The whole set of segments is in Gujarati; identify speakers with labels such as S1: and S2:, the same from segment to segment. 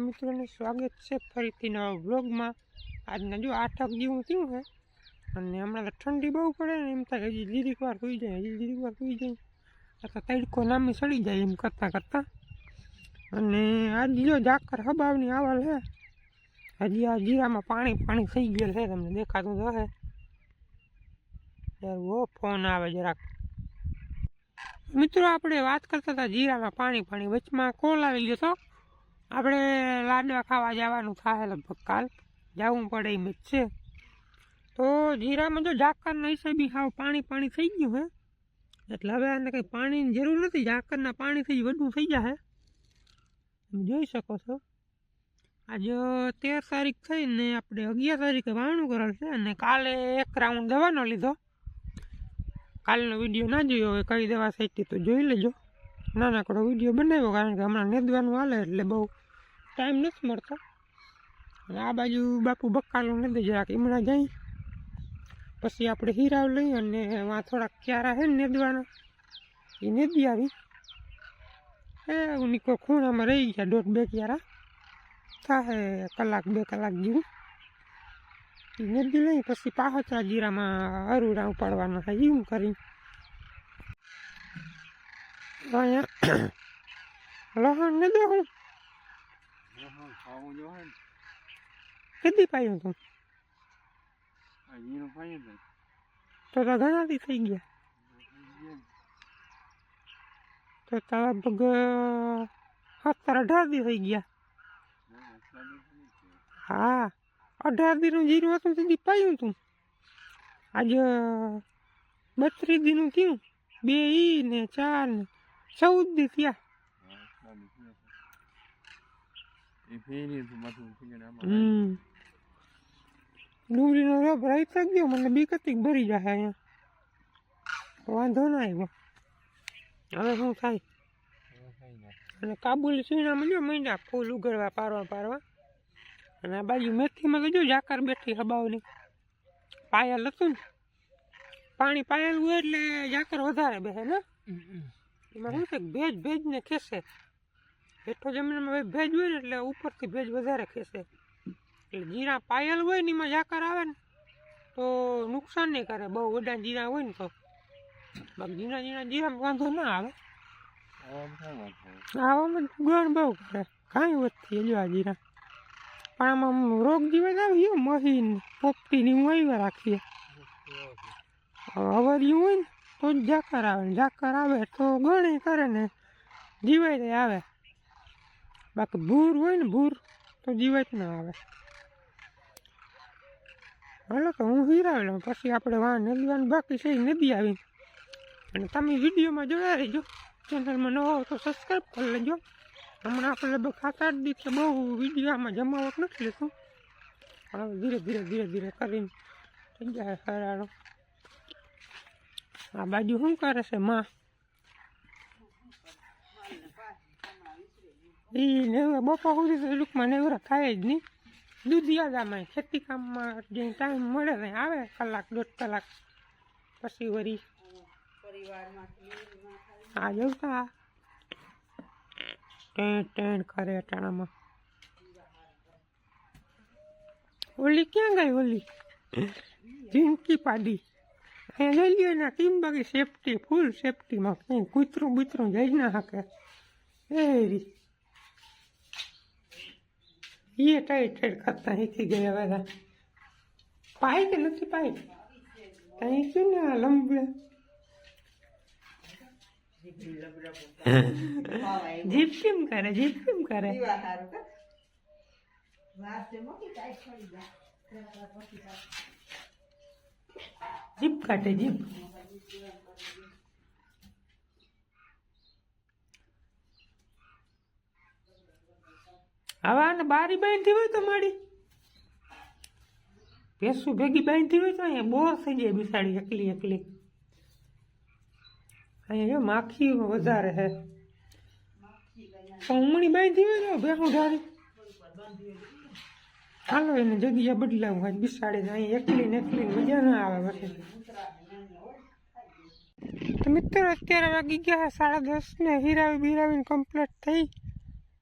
S1: બધા મિત્રોને સ્વાગત છે ફરીથી નવા વ્લોગમાં. આજના જો આઠક જેવું થયું છે અને હમણાં તો ઠંડી બહુ પડે ને, એમ થાય કે હજી જીરીક વાર સુઈ જાય, હજી જીરીક વાર સુઈ જાય. અથવા તડકો નામી સડી જાય એમ કરતાં કરતાં. અને આજ જો ઝાકર હબાવની આવલ હે, હજી આ જીરામાં પાણી પાણી થઈ ગયેલ છે તમને દેખાતું તો હે. યાર ઓ ફોન આવે જરાક. મિત્રો, આપણે વાત કરતા હતા જીરામાં પાણી પાણી વચમાં કોલ આવી ગયો તો? આપણે લાડવા ખાવા જવાનું થાય લગભગ કાલ. જવું પડે એમ જ છે. તો જીરામાં જો ઝાકરના હિસાબે હાવ પાણી પાણી થઈ ગયું હે. એટલે હવે આને કંઈ પાણીની જરૂર નથી. ઝાકરના પાણીથી જ વધુ થઈ જાય તમે જોઈ શકો છો. આજે તેર તારીખ થઈને આપણે અગિયાર તારીખે વાવણું કરેલ છે અને કાલે એક રાઉન્ડ દવાનો લીધો. કાલનો વીડિયો ના જોયો હોય, કઈ દવા સાઈડથી તો જોઈ લેજો. નાનકડો વીડિયો બનાવ્યો કારણ કે હમણાં નેદવાનું હાલે એટલે બહુ ટાઈમ નથી મળતો. અને આ બાજુ બાપુ બક્કાલું નથી જરાક હમણાં જઈ પછી આપણે હીરાવ લઈ અને વાં થોડાક ક્યારા છે નેદવાના. એ નેદી આવી. એ નિકો ખૂણામાં રહી ગયા, દોઢ બે ક્યારા. થાય કલાક બે કલાક જેવું. એ નદી લઈ પછી પાહોચરા જીરામાં અરુડા ઉપાડવાના થાય, એમ કરી અહીંયા, લહણ ને દે હું પાયો તું તો તો ઘણા દી થઈ ગયા તો તારા ભગ સત્તર અઢાર દી થઈ ગયા હા અઢાર દીનું જીરું હતું સુધી પાયું તું આજે બત્રીસ દીનું થયું બે ઈ ને ચાર ને ચૌદ દી થયા
S2: એ ફેરી તો માથું થઈ ગયું આમાં
S1: હમ ડુંગળીનો રબ રહી થઈ ગયો મને બીક હતી ભરી જાય અહીંયા વાંધો ના આવ્યો હવે શું થાય અને કાબુલી સીણામાં મળ્યો મહિના ફૂલ ઉગડવા પારવા પારવા અને આ બાજુ મેથીમાં તો જો ઝાકર બેઠી હબાવની પાયલ હતું ને પાણી પાયલ હોય એટલે ઝાકર વધારે બેસે ને એમાં શું છે ભેજ ભેજ ભેજને ખેંચે હેઠો જમીનમાં ભેજ હોય ને એટલે ઉપરથી ભેજ વધારે ખેંચે. એટલે જીરા પાયલ હોય ને એમાં ઝાકર આવે ને તો નુકસાન નહીં કરે. બહુ વડા જીરા હોય ને તો. બાકી જીરા જીરા જીરા વાંધો ના આવે.
S2: આવામાં
S1: ગણ બહુ કરે. કાંઈ વધતી હજુ આ જીરા. પણ આમાં રોગ જીવન આવી મહી મહીન પોપટીની હું આવ્યા રાખીએ. અવરિયું હોય ને તો જ ઝાકર આવે. ને ઝાકર આવે તો ગણે કરે ને જીવાય રહી આવે. બાકી ભૂર હોય ને ભૂર તો જીવાય જ ના આવે. હાલો તો હું હીરાવી લઉં પછી આપણે વાહ નદીવાનું બાકી છે નદી આવી અને તમે વિડીયોમાં જોયા રહેજો. ચેનલમાં નવો હો તો સબસ્ક્રાઈબ કરી લેજો. હમણાં આપણે લગભગ સાત આઠ દિવસે બહુ વિડીયોમાં જમાવટ નથી લેતું હવે ધીરે ધીરે ધીરે ધીરે કરીને થઈ જાય હરાળો આ બાજુ શું કરે છે, માં? એ નેવરા બપોર સુધી તો લોકોમાં નેવરા ખાય જ નહીં. દૂધિયાદામાં ખેતી કામમાં જે ટાઈમ મળે ને આવે કલાક, દોઢ કલાક. પછી વળી આ જોતા ટેણ ટેણ કરે અટાણામાં. ઓલી ક્યાં ગઈ ઓલી? જિંદગી પાડી. અહીંયા લઈ લ્યો એના ટીમ બાકી સેફટી ફૂલ સેફટીમાં કૂતરું બૂતરું જઈ ના શકે. એ રી. એ ટાઈટ ટાઈટ કરતા અહીંથી ગયા બધા પાય કે નથી પાય અહીં શું ને લંબે જીપ કેમ કરે જીપ કેમ કરે જીપ કાઢે જીપ હવે ને બારી બાંધી હોય તો મારી ભેંસું ભેગી બાંધી હોય તો અહીંયા બોર થઈ જાય બિસાડી એકલી એકલી. અહીંયા જો માખી વધારે છે. ઉમણી બાંધી હોય ને ભેગું ઢારી હાલો એને જગ્યા બદલાવું હોય, બિસાડીને અહીંયા એકલી ને એકલી મજા ના આવે પછી તો મિત્રો, અત્યારે વાગી ગયા સાડા દસ ને હીરાવી બિરાવીને કમ્પ્લીટ થઈ.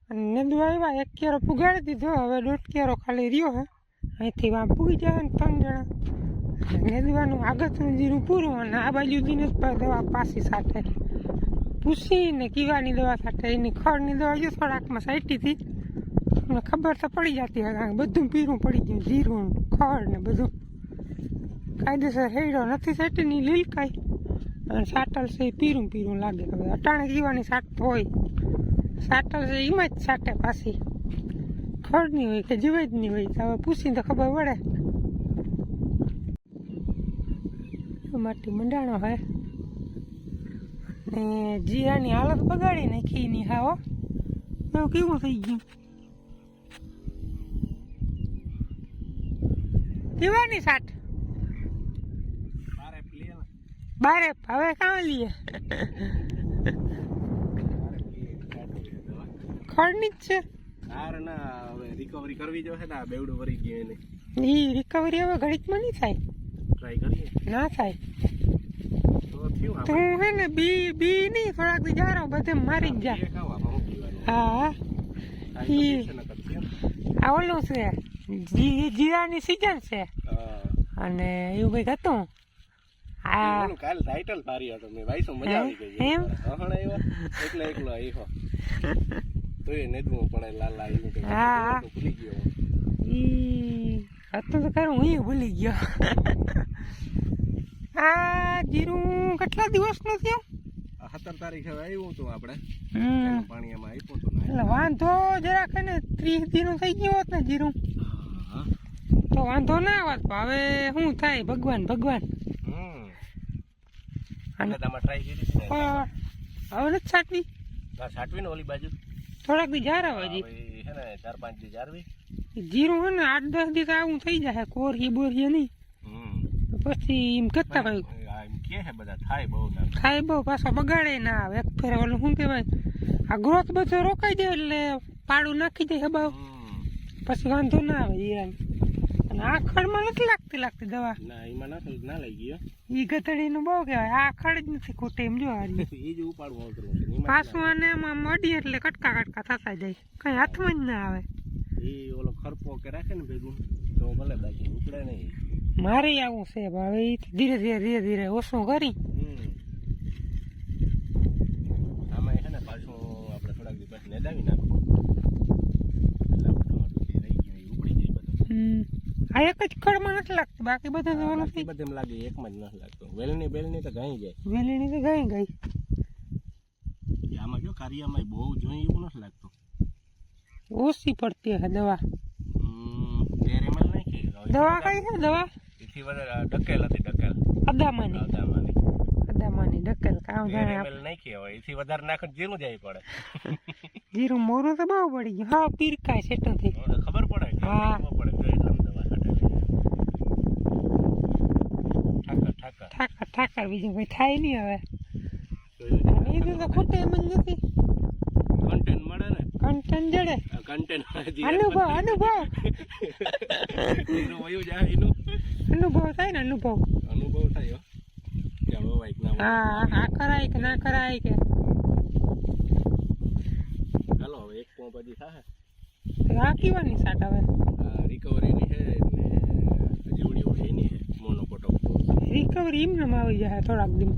S1: અને નેદવા આવ્યા એક કેરો પુગાડી દીધો. હવે દોઢ કેરો ખાલી રહ્યો હે. અહીંથી વાં પૂગી જાય ને ત્રણ જણા. નેદવાનું આગળનું જીરું પૂરું અને આ બાજુથી જ દવા પાછી સાથે પૂછીને કીવાની દવા સાથે. એની ખડની દવા જો થોડાકમાં સાઈટીથી મને ખબર તો પડી જતી હોય બધું પીરું પડી ગયું. જીરું ખડ ને બધું. કાયદેસર હેડો નથી સાઈટીની લીલકાઈ. અને સાટલ છે એ પીરું પીરું લાગે. હવે અટાણે કીવાની સાટ હોય. સાટલ છે એમાં જ સાટે પાછી. ખડની હોય કે જીવે જ નહીં હોય હવે પૂછીને તો ખબર પડે. માટી મંડાણો હે. ને જીરાની હાલત બગાડી નાખી ની હા હો. એવું કેવું થઈ ગયું? પીવાની સાટ. બારે હવે કાં લઈએ? ખડની જ છે?
S2: તાર ના હવે રિકવરી કરવી જો છે ને આ બેવડું ભરી ગયું એને.
S1: એ રિકવરી હવે ઘડીકમાં નહીં થાય?
S2: ટ્રાય કરીએ.
S1: ના થાય.
S2: તો
S1: હે ને બી બી નહીં થોડાક દી જારો બધે મારી જ જાય
S2: ખાવા હું
S1: ઈ. આ ઓલું છે જી જીરાની સિઝન છે. અને એવું કંઈક હતું? આ
S2: કાલ ટાઇટલ ભારી હતો મેં. વાઈસો મજા આવી ગઈ
S1: એમ?
S2: એટલે એકલો આવ્યો. તો એ નેદવું પણ લાલ એવું કંઈક
S1: હા.
S2: ભૂલી ગયો
S1: ઈ હતું તો ખરું હું ભૂલી ગયો. આ જીરું કેટલા દિવસનું થયું?
S2: આ સત્તર તારીખે આવ્યું હતું આપણે. પાણી એમાં આપ્યું હતું
S1: એટલે વાંધો જરાક ને ત્રીસ દીનું થઈ ગયું હોત ને જીરું. તો વાંધો ના આવત હવે શું થાય? ભગવાન ભગવાન.
S2: ને?
S1: હવે નથી છાટવી.
S2: આ સાટવી ને ઓલી બાજુ.
S1: થોડાક દી જારા
S2: આવે છે ને ચાર પાંચ દી જારવી.
S1: જીરું હે ને આઠ દસ દી આવું થઈ જાય કોરીએ બોરીએ નહીં.
S2: હમ.
S1: પછી એમ કરતા ભાઈ
S2: આ એમ કે છે બધા થાય બહુ
S1: બહુ પાછો બગાડે ના આવે. એક ફેર ઓલું શું કહેવાય? આ ગ્રોથ બધો રોકાઈ દે એટલે પાડું નાખી દે હે
S2: હમ.
S1: પછી વાંધો ના આવે જીરાને અને આ ખડમાં નથી લાગતી લાગતી દવા?
S2: ના એમાં ના ના લઈ ગયો.
S1: ઈ ગધડીનું બહુ કહેવાય. આખડ જ નથી ખૂટે એમ જો હારી.
S2: એ જ ઉપાડવું આવતું એમાં
S1: પાછું અને એમાં મળી એટલે કટકા કટકા થતા જાય. કઈ હાથમાં જ ના આવે.
S2: એ ઓલો ખરપો કે રાખે ને ભેગું તો ભલે બાકી ઉપડે નહીં.
S1: મારે આવું છે હવે ધીરે ધીરે ધીરે ધીરે ઓછું કરી
S2: હમ. આમાં છે ને પાછું આપણે થોડાક દિવસ પછી નેદાવી નાખવું એટલે ટમાટું જે રહી ગયું એ ઉપડી જાય બધું
S1: હમ. આ એક જ કળમાં નથી લાગતું બાકી બધું તો ઓલું
S2: થઈ બધે લાગે એકમાં જ નથી લાગતું. વેલની બેલની તો ગાઈ. જાય
S1: વેલીની તો ગઈ. ગઈ
S2: આમાં જો કારિયામાં બહુ જોઈ એવું નથી લાગતું.
S1: ઓછી પડતી હે દવા. દવા કઈ છે દવા?
S2: એથી વધારે ડકેલ હતી ડકેલ.
S1: અદામાની.
S2: અદામાની.
S1: અદામાની ડકેલ કામ જાણે
S2: ml નાખી હોય એથી વધારે નાખત જીરું જાય પડે.
S1: જીરું મોરું તો બહુ પડી ગયું. હા પીરકાય સેટો
S2: તો ખબર પડે.
S1: હા.
S2: ખબર પડે તો એટલામાં દવા છાંટેલી. ઠાકર ઠાકર
S1: બીજું કોઈ થાય નહીં હવે એ તો ખૂટે એમ જ નથી.
S2: કન્ટેન્ટ મળે ને?
S1: કન્ટેન્ટ જડે.
S2: કન્ટેન કન્ટેન્ટ
S1: અનુભવ અનુભવ.
S2: વયું જાય એનું.
S1: અનુભવ થાય ને અનુભવ.
S2: અનુભવ થાય હો. કે હવે વાઈક ના
S1: હા આ કરાય કે ના કરાય કે.
S2: ચાલો હવે એક પોંપ હજી થાય
S1: આ કીવાની સાટ હવે.
S2: રિકવરીની છે ને જેવડી હોય એની છે મોનોકોટો
S1: રિકવરી એમને આવી જાય થોડાક દિન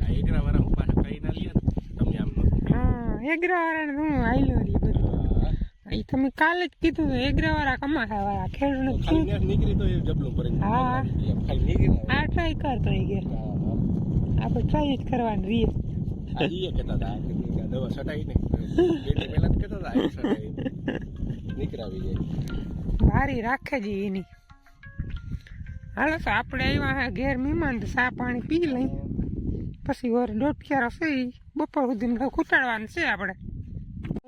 S2: આ એકરા વાળા હું પાછા કઈ ના લ્યો તમે આમ
S1: હા એગ્રા વાળાને હું આઈલો બધું. એ તમે કાલે જ કીધું હતું એગ્રા વાળા કમાતા વાળા ખેડૂત
S2: નીકળી તો એ જબલું ભરીને
S1: હા. આ ટ્રાય કરતો એ કે
S2: હોય.
S1: આપણે ટ્રાય જ કરવાની રીએ.
S2: આ ઈ એ કહેતા હતા દવા છટાઈ ને. એટલે પહેલા જ કહેતા હતા આ છટાઈ. નીકળાવી જાય
S1: બારી રાખે જ એની. હાલો તો આપણે આવ્યા હે ઘેર મહેમાન ચા પાણી પી લઈ. પછી ઓર ક્યારો છે ઈ બપોર સુધી ખૂટાડવાનું છે આપણે.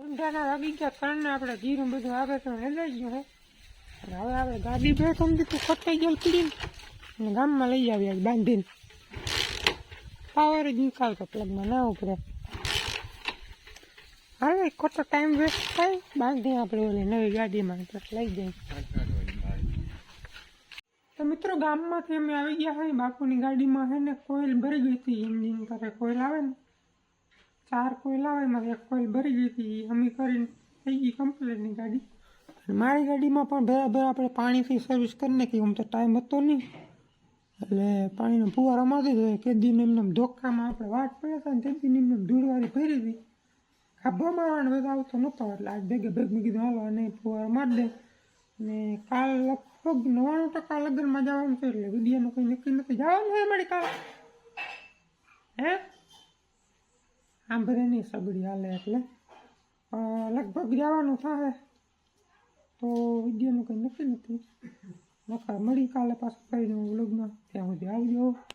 S1: ઊંધાના વાગી ગયા ત્રણ આપણે ઘીરું બધું આવે તો લઈ ગયું હે. હવે આપણે ગાડી બે સમજી તું ખોટાઈ ગયેલ પીડીને. અને ગામમાં લઈ આવ્યા બાંધીને. પાવર જ નીકળતો પ્લગમાં ના ઉપરે હવે ખોટો ટાઈમ વેસ્ટ થાય. બાંધી આપણે ઓલી નવી ગાડીમાં લઈ જઈએ. તો મિત્રો ગામમાંથી અમે આવી ગયા હોય બાપુની ગાડીમાં હે ને કોઈલ ભરી ગઈ હતી ઇન્જિન કરે કોઈલ આવે ને, ચાર કોઈલ આવે, એમાં એક કોઈલ ભરી ગઈ હતી અમે કરીને થઈ ગઈ કમ્પ્લેટની ગાડી. મારી ગાડીમાં પણ ભેરા આપણે પાણીથી સર્વિસ કરી નાખી, આમ તો ટાઈમ હતો નહીં. એટલે પાણીનો ફુવારો મારી દીધો કે દિન એમને એમ ધોકામાં આપણે વાટ પડ્યા હતા ને તે દિન એમને એમ ધૂળવાળી ભરી હતી. ખાબો મારવાનો બધા આવતો નહોતો, એટલે આજ ભેગે ભેગ કીધું, હાલો અને ફુવારો મારી દે. ને કાલ લગભગ નવ્વાણું ટકા લગ્નમાં જવાનું છે એટલે વિડીયાનું કંઈ નક્કી નથી જવાનું હોય મારી કાલ હે સાંભળે નહીં સગડી હાલે એટલે લગભગ જવાનું થાય તો વિડીયાનું કંઈ નક્કી નથી નખા મળી કાલે પાછું કરીને લગ્ન ત્યાં સુધી આવજો